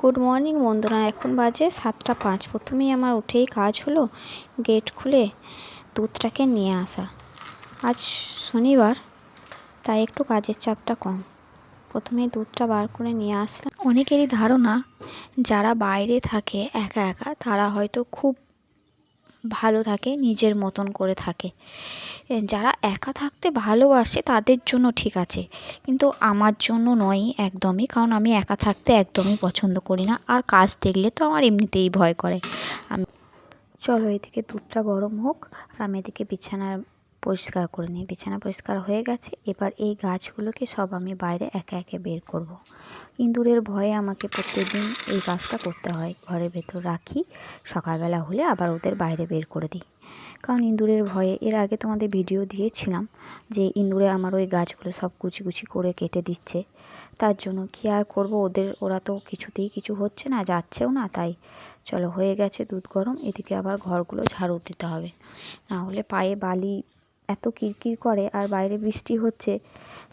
Good morning বন্ধুরা, এখন বাজে সাতটা পাঁচ। প্রথমেই আমার উঠেই কাজ হলো, গেট খুলে দুধটাকে নিয়ে আসা। আজ শনিবার, তাই একটু কাজের চাপটা কম। প্রথমে দুধটা বার করে নিয়ে আসলাম। অনেকেরই ধারণা, যারা বাইরে থাকে একা একা, তারা হয়তো খুব ভালো থাকে, নিজের মতন করে থাকে। যারা একা থাকতে ভালোবাসে তাদের জন্য ঠিক আছে। কিন্তু আমার জন্য নয় একদমই, কারণ আমি একা থাকতে একদমই পছন্দ করি না। আর কাজ দেখলে তো আমার এমনিতেই ভয় করে। আমি চলো এদিকে দুধটা গরম হোক, আর আমি এদিকে বিছানার পরিষ্কার করে নিই। বিছানা পরিষ্কার হয়ে গেছে। এবার এই গাছগুলোকে সব আমি বাইরে একে একে বের করব। ইঁদুরের ভয়ে আমাকে প্রত্যেকদিন এই কাজটা করতে হয়। ঘরের ভেতর রাখি। সকালবেলা হলে আবার ওদের বাইরে বের করে দিই। কারণ ইঁদুরের ভয়ে এর আগে তোমাদের ভিডিও দিয়েছিলাম যে ইঁদুরে আমার ওই গাছগুলো সব কুচি কুচি করে কেটে দিচ্ছে। তার জন্য কী আর করব? ওদের, ওরা তো কিছুতেই কিছু হচ্ছে না, যাচ্ছেও না, তাই। চলো, হয়ে গেছে দুধ গরম। এদিকে আবার ঘরগুলো ঝাড়ু দিতে হবে। না হলে পায়ে বালি এত কিরকির করে আর বাইরে বৃষ্টি হচ্ছে,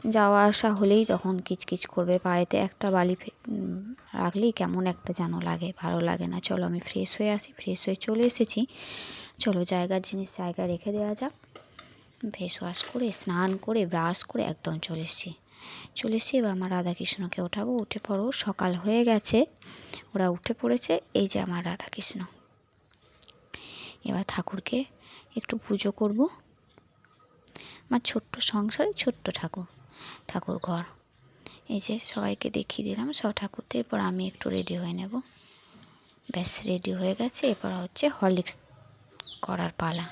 যাওয়া আসা হলেই তখন কিচকিচ করবে পায়েতে একটা বালি রাখলেই কেমন একটা যেন লাগে, ভালো লাগে না। চলো আমি ফ্রেশ হয়ে আসি ফ্রেশ হয়ে চলে এসেছি। চলো জায়গার জিনিস জায়গায় রেখে দেওয়া যাক। ফেস ওয়াশ করে, স্নান করে ব্রাশ করে একদম চলে এসেছি। চলে এসেছি, এবার আমার রাধাকৃষ্ণকে ওঠাবো। উঠে পড়ো, সকাল হয়ে গেছে। ওরা উঠে পড়েছে, এই যে আমার রাধাকৃষ্ণ। এবার ঠাকুরকে একটু পুজো করব। আমার ছোট্ট সংসারে ছোট্ট ঠাকুর ঠাকুর ঘর। এই যে সবাইকে দেখিয়ে দিলাম, সব ঠাকুরতে এরপর আমি একটু রেডি হয়ে নেব। ব্যাস রেডি হয়ে গেছে। এরপর হচ্ছে হরলিক্স করার পালা।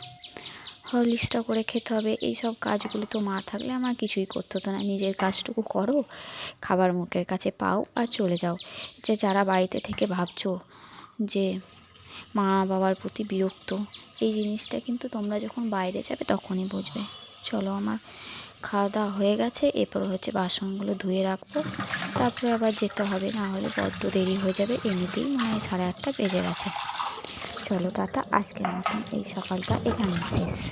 হরলিক্সটা করে খেতে হবে। এই সব কাজগুলো তো মা থাকলে আমার কিছুই করতে হতো না। নিজের কাজটুকু করো, খাবার মুখের কাছে পাও আর চলে যাও। যে যারা বাড়িতে থেকে ভাবছ যে মা বাবার প্রতি বিরক্ত, এই জিনিসটা কিন্তু তোমরা যখন বাইরে যাবে তখনই বুঝবে। চলো আমার খাওয়া দাওয়া হয়ে গেছে, এরপর হচ্ছে বাসনগুলো ধুয়ে রাখব। তারপরে আবার যেতে হবে, না হলে বড্ড দেরি হয়ে যাবে, এমনিতেই মনে হয় সাড়ে আটটা বেজে গেছে। চলো টাটা, আজকের মতন এই সকালটা এখানে শেষ।